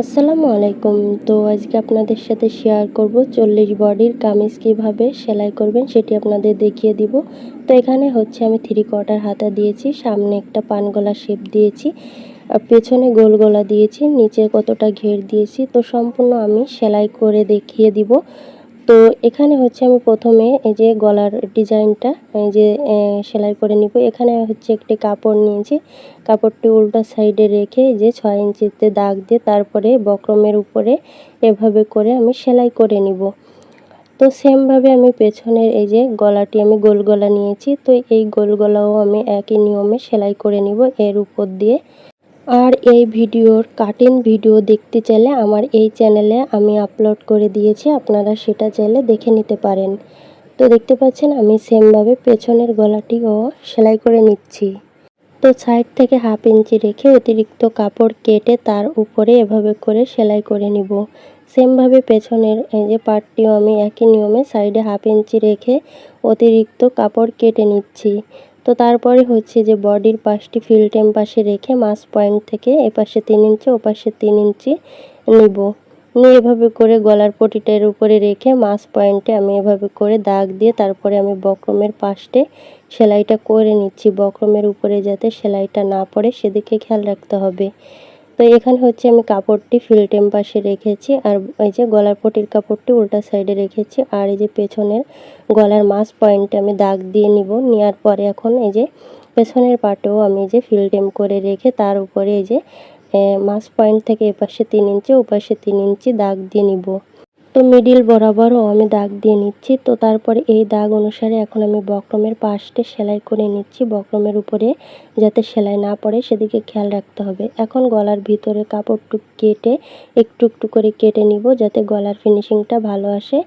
আসসালামু আলাইকুম। তো আজকে আপনাদের সাথে শেয়ার করব চল্লিশ বডির কামিজ কীভাবে সেলাই করবেন সেটি আপনাদের দেখিয়ে দিব। তো এখানে হচ্ছে আমি থ্রি কোয়ার্টার হাতা দিয়েছি, সামনে একটা পান গলা শেপ দিয়েছি, আর পেছনে গোল গলা দিয়েছি, নিচে কতটা ঘের দিয়েছি। তো সম্পূর্ণ আমি সেলাই করে দেখিয়ে দিব। তো এখানে হচ্ছে আমি প্রথমে এই যে গলার ডিজাইনটা, এই যে সেলাই করে নিব। এখানে হচ্ছে একটি কাপড় নিয়েছি। কাপড়টি উল্টো সাইডে রেখে যে ছয় ইঞ্চিতে দাগ দিয়ে তারপরে বক্রমের উপরে এভাবে করে আমি সেলাই করে নিব। তো সেমভাবে আমি পেছনের এই যে গলাটি আমি গোল গলা নিয়েছি। তো এই গোল গলাও আমি একই নিয়মে সেলাই করে নিব। এর উপর দিয়ে আর এই ভিডিওর কাটিং ভিডিও দেখতে চাইলে আমার এই চ্যানেলে আমি আপলোড করে দিয়েছি, আপনারা সেটা চাইলে দেখে নিতে পারেন। তো দেখতে পাচ্ছেন, আমি সেমভাবে পেছনের গলাটিও সেলাই করে নিচ্ছি। তো সাইড থেকে হাফ ইঞ্চি রেখে অতিরিক্ত কাপড় কেটে তার উপরে এভাবে করে সেলাই করে নিব। সেমভাবে পেছনের এই যে পার্টটিও আমি একই নিয়মে সাইডে হাফ ইঞ্চি রেখে অতিরিক্ত কাপড় কেটে নিচ্ছি। তো তারপরে হচ্ছে যে বডির পাশটি ফিল্টেম পাশে রেখে মাস পয়েন্ট থেকে এপাশে তিন ইঞ্চি পাশে তিন ইঞ্চি নিব। নিয়ে এভাবে করে গলার পটিটার উপরে রেখে মাস পয়েন্টে আমি এভাবে করে দাগ দিয়ে তারপরে আমি বক্রমের পাশে সেলাইটা করে নিচ্ছি। বক্রমের উপরে যাতে সেলাইটা না পড়ে সেদিকে খেয়াল রাখতে হবে। তো এখানে হচ্ছে আমি কাপড়টি ফিল্টেম পাশে রেখেছি আর এই যে গলার পটির কাপড়টি উল্টা সাইডে রেখেছি আর এই যে পেছনের গলার মাস পয়েন্টে আমি দাগ দিয়ে নিব। নেওয়ার পরে এখন এই যে পেছনের পাটেও আমি যে ফিল্টেম করে রেখে তার উপরে এই যে মাস পয়েন্ট থেকে এপাশে তিন ইঞ্চি, ওপাশে তিন ইঞ্চি দাগ দিয়ে নিব। তো মিডিল বরাবরও আমি দাগ দিয়ে নিচ্ছি। তো তারপরে এই দাগ অনুসারে এখন আমি বক্রমের পাশটে সেলাই করে নিচ্ছি। বক্রমের উপরে যাতে সেলাই না পড়ে, সেদিকে খেয়াল রাখতে হবে। এখন গলার ভিতরে কাপড়টুক কেটে একটু একটু করে কেটে নিব যাতে গলার ফিনিশিংটা ভালো আসে।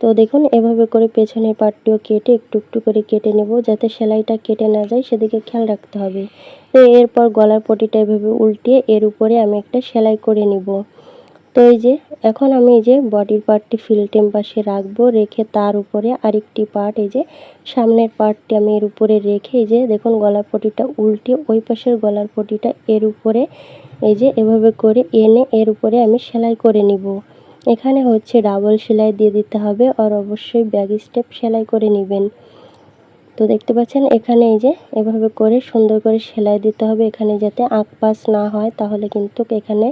তো দেখুন, এভাবে করে পেছনের পাটটিও কেটে একটু একটু করে কেটে নেব যাতে সেলাইটা কেটে না যায়, সেদিকে খেয়াল রাখতে হবে। তো এরপর গলার পটিটা এভাবে উল্টিয়ে এর উপরে আমি একটা সেলাই করে নিব। তো এই যে, এখন আমি এই যে বডির পার্টটি ফিল্টেম পাশে রাখব, রেখে তার উপরে আরেকটি পার্ট এই যে সামনের পার্টটি আমি এর উপরে রেখে, এই যে দেখুন গলার পটিটা উল্টে ওই পাশের গলার পটিটা এর উপরে, এই যে এভাবে করে এনে এর উপরে আমি সেলাই করে নিব। এখানে হচ্ছে ডাবল সেলাই দিয়ে দিতে হবে, আর অবশ্যই ব্যাগ স্টেপ সেলাই করে নেবেন। তো দেখতে পাচ্ছেন, এখানে এই যে এভাবে করে সুন্দর করে সেলাই দিতে হবে এখানে যাতে আঁকপাস না হয়, তাহলে কিন্তু এখানে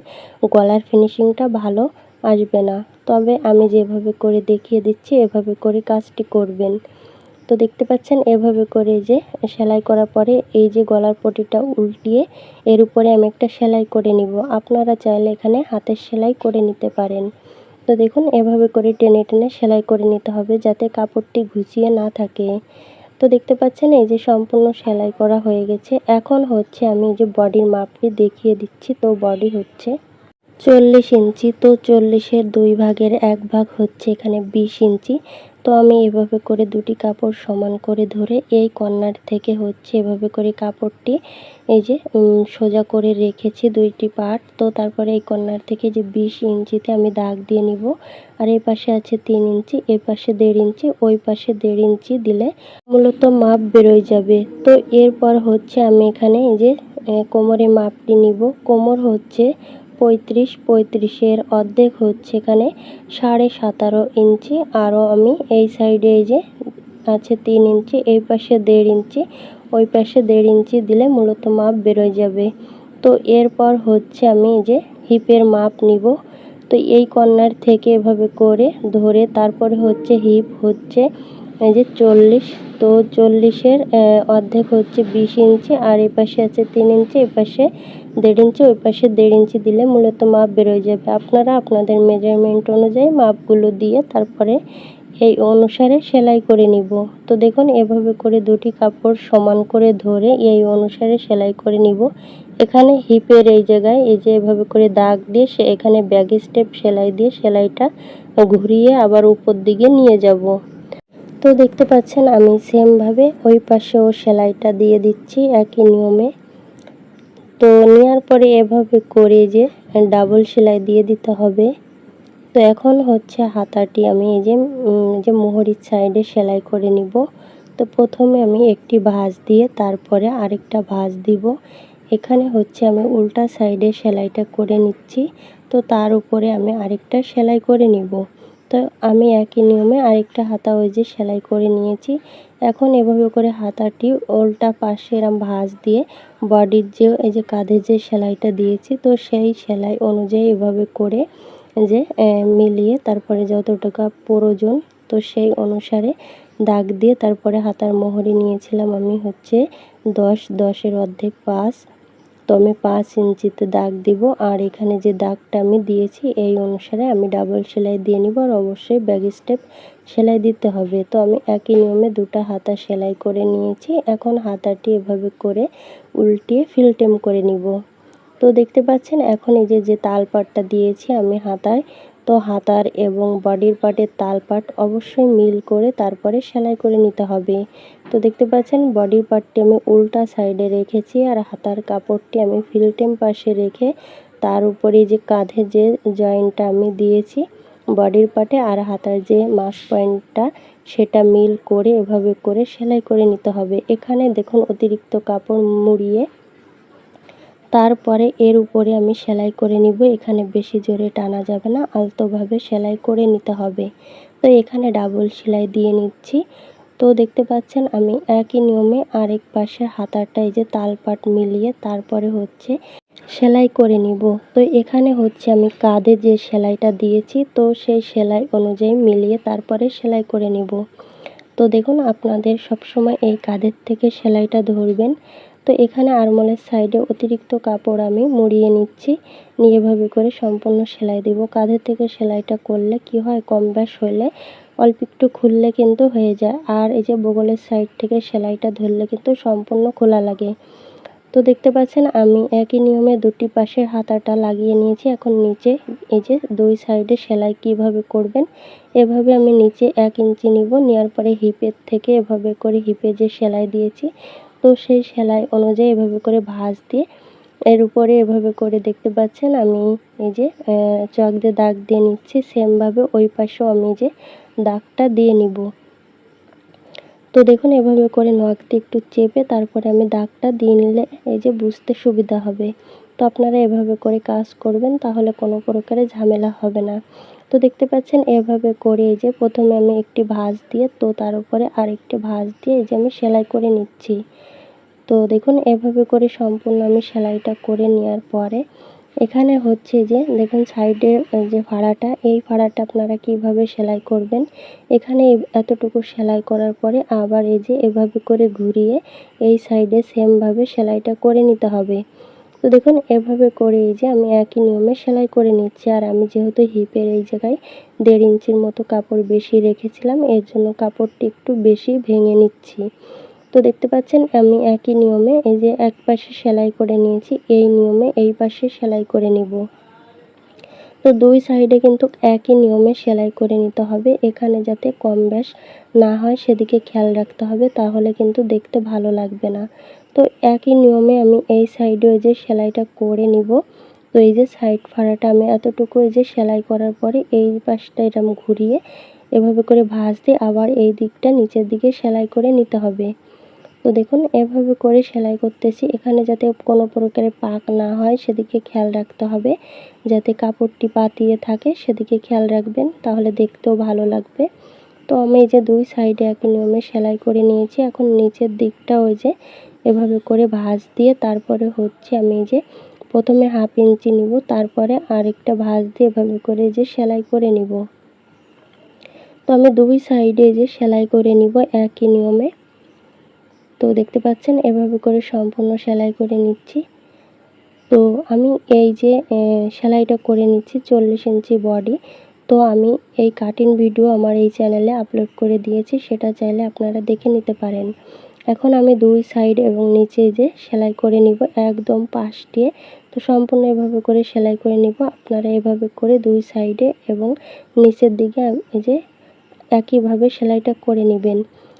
গলার ফিনিশিংটা ভালো আসবে না। তবে আমি যেভাবে করে দেখিয়ে দিচ্ছি, এভাবে করে কাজটি করবেন। তো দেখতে পাচ্ছেন, এভাবে করে যে সেলাই করার পরে এই যে গলার পটিটা উল্টিয়ে এর উপরে আমি একটা সেলাই করে নিব। আপনারা চাইলে এখানে হাতের সেলাই করে নিতে পারেন। তো দেখুন, এভাবে করে টেনে টেনে সেলাই করে নিতে হবে যাতে কাপড়টি ঘুচিয়ে না থাকে। তো দেখতে পাচ্ছেন, এই যে সম্পূর্ণ সেলাই করা হয়ে গেছে। এখন হচ্ছে আমি যে বডির মাপটি দেখিয়ে দিচ্ছি। তো বডি হচ্ছে চল্লিশ ইঞ্চি। তো চল্লিশের দুই ভাগের এক ভাগ হচ্ছে এখানে বিশ ইঞ্চি। তো আমি এভাবে করে দুটি কাপড় সমান করে ধরে এই কর্নার থেকে হচ্ছে এভাবে করে কাপড়টি এই যে সোজা করে রেখেছি দুইটি পার্ট। তো তারপরে এই কর্নার থেকে যে বিশ ইঞ্চিতে আমি দাগ দিয়ে নিব। আর এই পাশে আছে তিন ইঞ্চি এই পাশে দেড় ইঞ্চি, ওই পাশে দেড় ইঞ্চি দিলে মূলত মাপ বেরোয় যাবে। তো এরপর হচ্ছে আমি এখানে এই যে কোমরে মাপটি নিব। কোমর হচ্ছে পঁয়ত্রিশ পঁয়ত্রিশের অর্ধেক হচ্ছে এখানে সাড়ে সতেরো ইঞ্চি। আরও আমি এই সাইডে এই যে আছে তিন ইঞ্চি, এই পাশে দেড় ইঞ্চি, ওই পাশে দেড় ইঞ্চি দিলে মূলত মাপ বেরোয় যাবে। তো এরপর হচ্ছে আমি যে হিপের মাপ নিব। তো এই কর্নার থেকে এভাবে করে ধরে তারপরে হচ্ছে হিপ হচ্ছে এই যে চল্লিশ, তো চল্লিশের অর্ধেক হচ্ছে বিশ ইঞ্চি, আর এই পাশে আছে তিন ইঞ্চি, এই পাশে দেড় ইঞ্চি, ওই পাশে দেড় ইঞ্চি দিলে মূলত মাপ বেরোয় যাবে। আপনারা আপনাদের মেজারমেন্ট অনুযায়ী মাপগুলো দিয়ে তারপরে এই অনুসারে সেলাই করে নিব। তো দেখুন, এভাবে করে দুটি কাপড় সমান করে ধরে এই অনুসারে সেলাই করে নিব। এখানে হিপের এই জায়গায়, এই যে এভাবে করে দাগ দিয়ে সে, এখানে ব্যাগ স্টেপ সেলাই দিয়ে সেলাইটা ঘুরিয়ে আবার উপর দিকে নিয়ে যাব। তো দেখতে পাচ্ছেন, আমি সেমভাবে ওই পাশেও সেলাইটা দিয়ে দিচ্ছি একই নিয়মে। তো নেওয়ার পরে এভাবে করে যে ডাবল সেলাই দিয়ে দিতে হবে। তো এখন হচ্ছে হাতাটি আমি এই যে যে মোহরির সাইডে সেলাই করে নিব। তো প্রথমে আমি একটি ভাঁজ দিয়ে তারপরে আরেকটা ভাঁজ দিব। এখানে হচ্ছে আমি উল্টা সাইডে সেলাইটা করে নিচ্ছি। তো তার উপরে আমি আরেকটা সেলাই করে নিব। তো আমি একই নিয়মে আরেকটা হাতা ওই যে সেলাই করে নিয়েছি। এখন এভাবে করে হাতাটি উল্টা পাশে এরম ভাঁজ দিয়ে বডির যে এই যে কাঁধে যে সেলাইটা দিয়েছি, তো সেই সেলাই অনুযায়ী এভাবে করে যে মিলিয়ে তারপরে যতটুকু প্রয়োজন, তো সেই অনুসারে দাগ দিয়ে তারপরে হাতার মোহরে নিয়েছিলাম আমি হচ্ছে দশ, দশের অর্ধেক পাঁচ। তো আমি পাঁচ ইঞ্চিতে দাগ দিব। আর এখানে যে দাগটা আমি দিয়েছি, এই অনুসারে আমি ডাবল সেলাই দিয়ে নিব আর অবশ্যই ব্যাগ স্টেপ সেলাই দিতে হবে। তো আমি একই নিয়মে দুটা হাতা সেলাই করে নিয়েছি। এখন হাতাটি এভাবে করে উল্টিয়ে ফিলটেম করে নিব। তো দেখতে পাচ্ছেন, এখন এই যে যে তালপাটটা দিয়েছি আমি হাতায় তো হাতার এবং বডির পার্টের তাল পার্ট অবশ্যই মিল করে তারপরে সেলাই করে নিতে হবে। তো দেখতে পাচ্ছেন, বডির পার্টটি আমি উল্টা সাইডে রেখেছি আর হাতার কাপড়টি আমি ফিলটেম পাশে রেখে তার উপরে যে কাঁধে যে জয়েন্টটা আমি দিয়েছি, বডির পার্টে আর হাতার যে মাস পয়েন্টটা সেটা মিল করে এভাবে করে সেলাই করে নিতে হবে। এখানে দেখুন, অতিরিক্ত কাপড় মুড়িয়ে তারপরে এর উপরে আমি সেলাই করে নিব। এখানে বেশি জোরে টানা যাবে না, আলতোভাবে সেলাই করে নিতে হবে। তো এখানে ডাবল সেলাই দিয়ে নিচ্ছি। তো দেখতে পাচ্ছেন আমি একই নিয়মে আরেক পাশে হাতাটা এই যে তালপাট মিলিয়ে তারপরে হচ্ছে সেলাই করে নিব। তো এখানে হচ্ছে আমি কাঁধে যে সেলাইটা দিয়েছি, তো সেই সেলাই অনুযায়ী মিলিয়ে তারপরে সেলাই করে নিব। তো দেখুন, আপনাদের সবসময় এই কাঁধের থেকে সেলাইটা ধরবেন। তো এখানে আরমোলের সাইডে অতিরিক্ত কাপড় আমি মুড়িয়ে নিচ্ছি। নিয়ে এভাবে করে সম্পূর্ণ সেলাই দিব। কাঁধের থেকে সেলাইটা করলে কি হয়, কম ব্যাস হলে অল্প একটু খুললে কিন্তু হয়ে যায়। আর এই যে বগলের সাইড থেকে সেলাইটা ধরলে কিন্তু সম্পূর্ণ খোলা লাগে। তো দেখতে পাচ্ছেন, আমি একই নিয়মে দুটি পাশের হাতাটা লাগিয়ে নিয়েছি। এখন নিচে এই যে দুই সাইডে সেলাই কীভাবে করবেন, এভাবে আমি নিচে এক ইঞ্চি নিব। নেওয়ার পরে হিপের থেকে এভাবে করে হিপে যে সেলাই দিয়েছি তো সেই সেলাই অনুযায়ী এভাবে করে ভাঁজ দিয়ে এর উপরে এভাবে করে দেখতে পাচ্ছেন আমি এই যে চক দিয়ে দাগ দিয়ে নিচ্ছি। সেমভাবে ওই পাশেও আমি যে দাগটা দিয়ে নিব। তো দেখুন এভাবে করে নখ দিয়ে একটু চেপে তারপরে আমি দাগটা দিয়ে নিলে এই যে বুঝতে সুবিধা হবে। তো আপনারা এভাবে করে কাজ করবেন তাহলে কোনো প্রকারে ঝামেলা হবে না। তো দেখতে পাচ্ছেন, এভাবে করে এই যে প্রথমে আমি একটি ভাঁজ দিয়ে, তো তার উপরে আরেকটি ভাঁজ দিয়ে এই যে আমি সেলাই করে নিচ্ছি। তো দেখুন, এভাবে করে সম্পূর্ণ আমি সেলাইটা করে নেওয়ার পরে এখানে হচ্ছে যে, দেখুন সাইডের যে ফাড়াটা এই ফাড়াটা আপনারা কীভাবে সেলাই করবেন? এখানে এতটুকু সেলাই করার পরে আবার এই যে এভাবে করে ঘুরিয়ে এই সাইডে সেমভাবে সেলাইটা করে নিতে হবে। তো দেখুন, এভাবে করে এই যে আমি একই নিয়মে সেলাই করে নিচ্ছি। আর আমি যেহেতু হিপের এই জায়গায় দেড় ইঞ্চির মতো কাপড় বেশি রেখেছিলাম, এর জন্য কাপড়টি একটু বেশি ভেঙে নিচ্ছি। তো দেখতে পাচ্ছেন, আমি একই নিয়মে এই যে এক পাশে সেলাই করে নিয়েছি, এই নিয়মে এই পাশে সেলাই করে নিব। তো দুই সাইডে কিন্তু একই নিয়মে সেলাই করে নিতে হবে। এখানে যাতে কম ব্যাস না হয়, সেদিকে খেয়াল রাখতে হবে, তাহলে কিন্তু দেখতে ভালো লাগবে না। তো একই নিয়মে আমি এই সাইডে যে সেলাইটা করে নিব। তো এই যে সাইড ফাড়াটা আমি এতটুকু এই যে সেলাই করার পরে এই পাশটা এরম ঘুরিয়ে এভাবে করে ভাঁজ দিয়ে আবার এই দিকটা নিচের দিকে সেলাই করে নিতে হবে। তো দেখুন, এভাবে করে সেলাই করতেছি। এখানে যাতে কোনো প্রকারের পাক না হয়, সেদিকে খেয়াল রাখতে হবে। যাতে কাপড়টি পাতিয়ে থাকে, সেদিকে খেয়াল রাখবেন, তাহলে দেখতেও ভালো লাগবে। তো আমি এই যে দুই সাইডে একই নিয়মে সেলাই করে নিয়েছি। এখন নিচের দিকটা ওই যে এভাবে করে ভাঁজ দিয়ে, তারপরে হচ্ছে আমি এই যে প্রথমে হাফ ইঞ্চি নিব, তারপরে আরেকটা ভাঁজ দিয়ে এভাবে করে যে সেলাই করে নিব। তো আমি দুই সাইডে যে সেলাই করে নিব, একই নিয়মে। তো দেখতে পাচ্ছেন, এভাবে করে সম্পূর্ণ সেলাই করে নিচ্ছি। তো আমি এই যে সেলাইটা করে নিচ্ছি চল্লিশ ইঞ্চি বডি। তো আমি এই কাটিং ভিডিও আমার এই চ্যানেলে আপলোড করে দিয়েছি, সেটা চাইলে আপনারা দেখে নিতে পারেন। এখন আমি দুই সাইড এবং নিচে যে সেলাই করে নিব, একদম পাশ দিয়ে। তো সম্পূর্ণ এভাবে করে সেলাই করে নিব, আপনারা এভাবে করে দুই সাইডে এবং নিচের দিকে এই যে একইভাবে সেলাইটা করে নেবেন।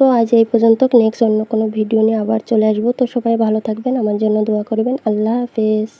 তো আজ এই পর্যন্ত। নেক্সট অন্য কোনো ভিডিও নিয়ে আবার চলে আসব। তো সবাই ভালো থাকবেন, আমার জন্য দোয়া করবেন। আল্লাহ হাফেজ।